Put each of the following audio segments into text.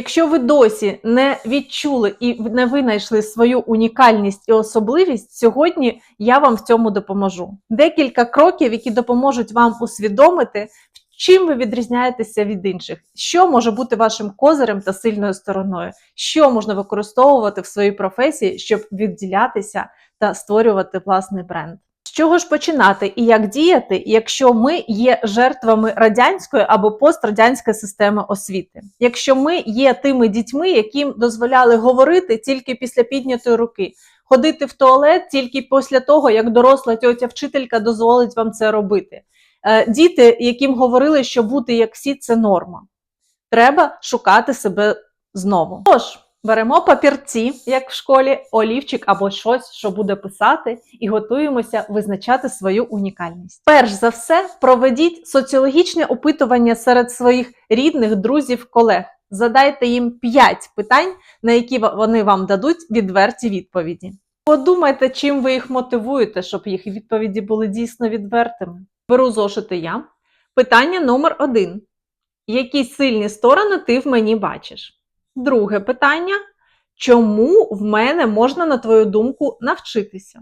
Якщо ви досі не відчули і не винайшли свою унікальність і особливість, сьогодні я вам в цьому допоможу. Декілька кроків, які допоможуть вам усвідомити, чим ви відрізняєтеся від інших, що може бути вашим козирем та сильною стороною, що можна використовувати в своїй професії, щоб відділятися та створювати власний бренд. З чого ж починати і як діяти, якщо ми є жертвами радянської або пострадянської системи освіти? Якщо ми є тими дітьми, яким дозволяли говорити тільки після піднятої руки, ходити в туалет тільки після того, як доросла тьотя вчителька дозволить вам це робити, Е, діти, яким говорили, що бути як всі це норма, треба шукати себе знову. Тож. Беремо папірці, як в школі, олівчик або щось, що буде писати, і готуємося визначати свою унікальність. Перш за все, проведіть соціологічне опитування серед своїх рідних, друзів, колег. Задайте їм 5 питань, на які вони вам дадуть відверті відповіді. Подумайте, чим ви їх мотивуєте, щоб їх відповіді були дійсно відвертими. Беру зошити я. Питання номер один: Які сильні сторони ти в мені бачиш? Друге питання: чому в мене можна, на твою думку, навчитися?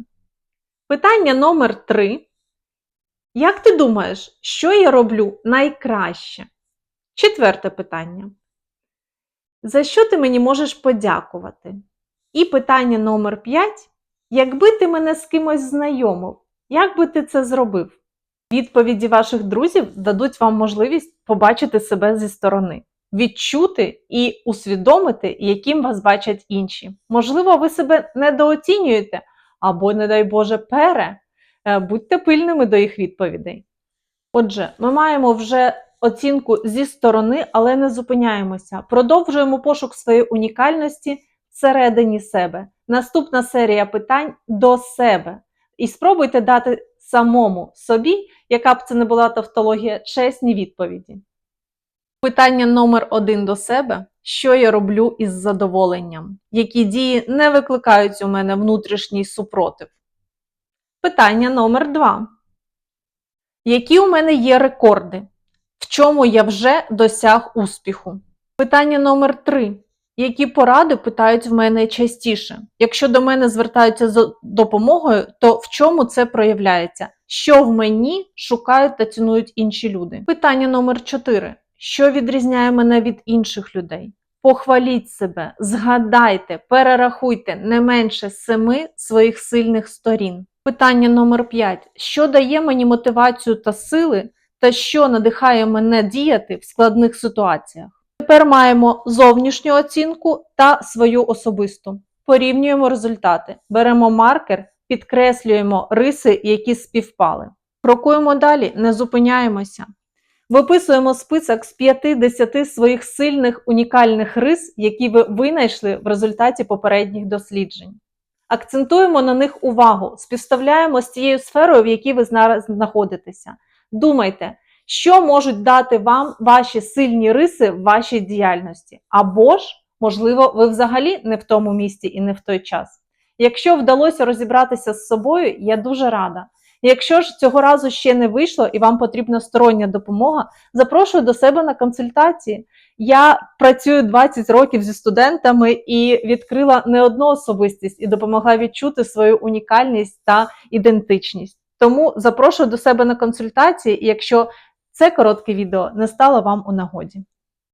Питання номер три. Як ти думаєш, що я роблю найкраще? Четверте питання. За що ти мені можеш подякувати? І питання номер 5. Якби ти мене з кимось знайомив, як би ти це зробив? Відповіді ваших друзів дадуть вам можливість побачити себе зі сторони відчути і усвідомити, яким вас бачать інші. Можливо, ви себе недооцінюєте або, не дай Боже, пере. Е, Будьте пильними до їх відповідей. Отже, ми маємо вже оцінку зі сторони, але не зупиняємося. Продовжуємо пошук своєї унікальності всередині себе. Наступна серія питань до себе. І спробуйте дати самому собі, яка б це не була тавтологія, чесні відповіді. Питання номер один до себе: що я роблю із задоволенням? Які дії не викликають у мене внутрішній супротив? Питання номер два. Які у мене є рекорди? В чому я вже досяг успіху? Питання номер три. Які поради питають в мене частіше? Якщо до мене звертаються з допомогою, то в чому це проявляється? Що в мені шукають та цінують інші люди? Питання номер 4. Що відрізняє мене від інших людей? Похваліть себе, згадайте, перерахуйте не менше семи своїх сильних сторін. Питання номер 5. Що дає мені мотивацію та сили, та що надихає мене діяти в складних ситуаціях? Тепер маємо зовнішню оцінку та свою особисту. Порівнюємо результати. Беремо маркер, підкреслюємо риси, які співпали. Крокуємо далі, не зупиняємося. Виписуємо список з 5-10 своїх сильних унікальних рис, які ви винайшли в результаті попередніх досліджень. Акцентуємо на них увагу, співставляємо з тією сферою, в якій ви зараз знаходитеся. Думайте, що можуть дати вам ваші сильні риси в вашій діяльності. Або ж, можливо, ви взагалі не в тому місці і не в той час. Якщо вдалося розібратися з собою, я дуже рада. Якщо ж цього разу ще не вийшло і вам потрібна стороння допомога, запрошую до себе на консультації. Я працюю 20 років зі студентами і відкрила не одну особистість і допомогла відчути свою унікальність та ідентичність. Тому запрошую до себе на консультації, якщо це коротке відео не стало вам у нагоді.